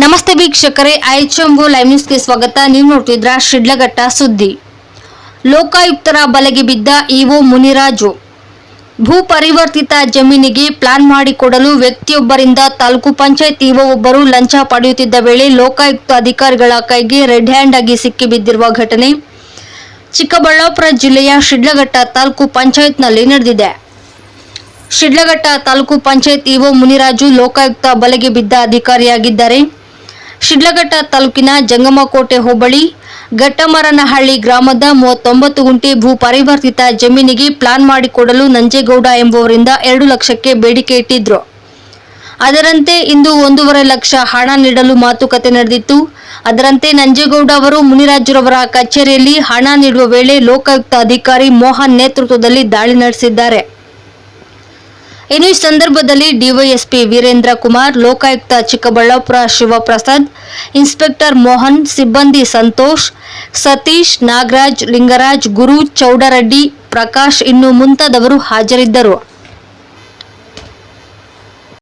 ನಮಸ್ತೆ ವೀಕ್ಷಕರೇ ಐಚಂಬು ಲೈವ್ ನ್ಯೂಸ್ಗೆ ಸ್ವಾಗತ. ನೀವು ನೋಡ್ತಿದ್ರ ಶಿಡ್ಲಘಟ್ಟ ಸುದ್ದಿ. ಲೋಕಾಯುಕ್ತರ ಬಲೆಗೆ ಬಿದ್ದ ಇಒ ಮುನಿರಾಜು. ಭೂ ಪರಿವರ್ತಿತ ಜಮೀನಿಗೆ ಪ್ಲಾನ್ ಮಾಡಿಕೊಡಲು ವ್ಯಕ್ತಿಯೊಬ್ಬರಿಂದ ತಾಲೂಕು ಪಂಚಾಯತ್ ಇಒ ಒಬ್ಬರು ಲಂಚ ಪಡೆಯುತ್ತಿದ್ದ ವೇಳೆ ಲೋಕಾಯುಕ್ತ ಅಧಿಕಾರಿಗಳ ಕೈಗೆ ರೆಡ್ ಹ್ಯಾಂಡ್ ಆಗಿ ಸಿಕ್ಕಿಬಿದ್ದಿರುವ ಘಟನೆ ಚಿಕ್ಕಬಳ್ಳಾಪುರ ಜಿಲ್ಲೆಯ ಶಿಡ್ಲಘಟ್ಟ ತಾಲೂಕು ಪಂಚಾಯತ್ನಲ್ಲಿ ನಡೆದಿದೆ. ಶಿಡ್ಲಘಟ್ಟ ತಾಲೂಕು ಪಂಚಾಯತ್ ಇಒ ಮುನಿರಾಜು ಲೋಕಾಯುಕ್ತ ಬಲೆಗೆ ಬಿದ್ದ ಅಧಿಕಾರಿಯಾಗಿದ್ದಾರೆ. ಶಿಡ್ಲಘಟ್ಟ ತಾಲೂಕಿನ ಜಂಗಮಕೋಟೆ ಹೋಬಳಿ, ಘಟ್ಟಮರನಹಳ್ಳಿ ಗ್ರಾಮದ ಮೂವತ್ತೊಂಬತ್ತು ಗುಂಟೆ ಭೂ ಪರಿವರ್ತಿತ ಜಮೀನಿಗೆ ಪ್ಲಾನ್ ಮಾಡಿಕೊಡಲು ನಂಜೇಗೌಡ ಎಂಬುವರಿಂದ ಎರಡು ಲಕ್ಷಕ್ಕೆ ಬೇಡಿಕೆ ಇಟ್ಟಿದ್ರು. ಅದರಂತೆ ಇಂದು ಒಂದೂವರೆ ಲಕ್ಷ ಹಣ ನೀಡಲು ಮಾತುಕತೆ ನಡೆದಿತ್ತು. ಅದರಂತೆ ನಂಜೇಗೌಡ ಅವರು ಮುನಿರಾಜುರವರ ಕಚೇರಿಯಲ್ಲಿ ಹಣ ನೀಡುವ ವೇಳೆ ಲೋಕಾಯುಕ್ತ ಅಧಿಕಾರಿ ಮೋಹನ್ ನೇತೃತ್ವದಲ್ಲಿ ದಾಳಿ ನಡೆಸಿದ್ದಾರೆ. ಇನ್ನು ಈ ಸಂದರ್ಭದಲ್ಲಿ ಡಿವೈಎಸ್ಪಿ ವೀರೇಂದ್ರ ಕುಮಾರ್, ಲೋಕಾಯುಕ್ತ ಚಿಕ್ಕಬಳ್ಳಾಪುರ ಶಿವಪ್ರಸಾದ್, ಇನ್ಸ್ಪೆಕ್ಟರ್ ಮೋಹನ್, ಸಿಬ್ಬಂದಿ ಸಂತೋಷ್, ಸತೀಶ್, ನಾಗರಾಜ್, ಲಿಂಗರಾಜ್, ಗುರು ಚೌಡರೆಡ್ಡಿ, ಪ್ರಕಾಶ್ ಇನ್ನು ಮುಂತಾದವರು ಹಾಜರಿದ್ದರು.